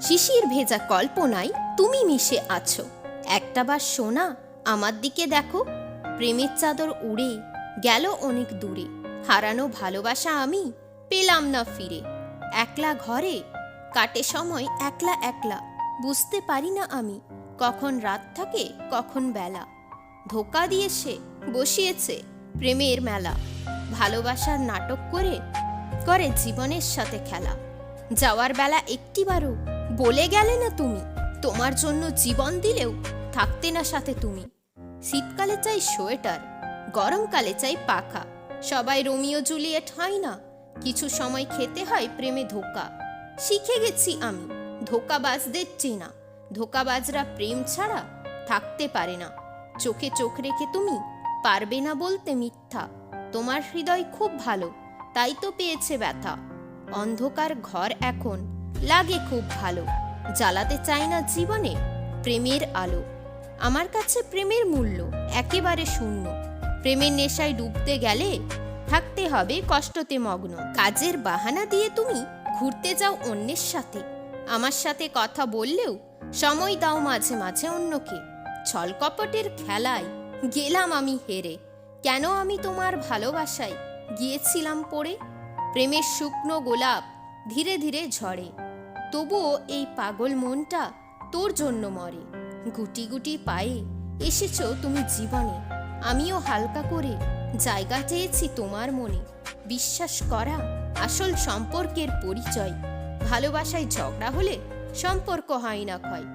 শিশির ভেজা কল্পনায় তুমি মিশে আছো। একটাবার সোনা, আমার দিকে দেখো। প্রেমের চাদর উড়ে গেল অনেক দূরে। হারানো ভালোবাসা আমি পেলাম না ফিরে। একলা ঘরে কাটে সময় একলা একলা। বুঝতে পারি না আমি কখন রাত থাকে, কখন বেলা। ধোকা দিয়ে সে বসিয়েছে প্রেমের মেলা। ভালোবাসার নাটক করে করে জীবনের সাথে খেলা। যাওয়ার বেলা একটিবারও বলে গেলে না তুমি। তোমার জন্য জীবন দিলেও থাকতে না সাথে তুমি। শীতকালে চাই সোয়েটার, গরমকালে চাই পাখা। সবাই রোমিও জুলিয়েট হয় না, কিছু সময় খেতে হয় প্রেমে ধোকা। শিখে গেছি আমি, ধোকাবাজদের চেনা। ধোকাবাজরা প্রেম ছাড়া থাকতে পারে না। চোখে চোখ রেখে তুমি পারবে না বলতে মিথ্যা। তোমার হৃদয় খুব ভালো, তাই তো পেয়েছে ব্যথা। অন্ধকার ঘর এখন লাগে খুব ভালো। জ্বালাতে চাই না জীবনে প্রেমের আলো। আমার কাছে প্রেমের মূল্য একেবারে শূন্য। প্রেমের নেশায় ডুবতে গেলে থাকতে হবে কষ্টতে মগ্ন। কাজের বাহানা দিয়ে তুমি ঘুরতে যাও অন্যের সাথে। আমার সাথে কথা বললেও সময় দাও মাঝে মাঝে অন্যকে। ছলকপটের খেলায় গেলাম আমি হেরে। কেন আমি তোমার ভালোবাসায় গিয়েছিলাম পড়ে? প্রেমের শুকনো গোলাপ ধীরে ধীরে ঝরে। তবুও এই পাগল মনটা তোর জন্য মরে। গুটি গুটি পায়ে এসেছ তুমি জীবনে। আমিও হালকা করে জায়গা চেয়েছি তোমার মনে। বিশ্বাস করা আসল সম্পর্কের পরিচয়। ভালোবাসায় ঝগড়া হলে সম্পর্ক হয় না ক্ষয়।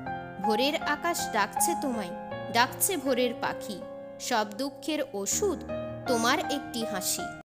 ভোরের আকাশ ডাকছে তোমায়, ডাকছে ভোরের পাখি। সব দুঃখের ওষুধ তোমার একটি হাসি।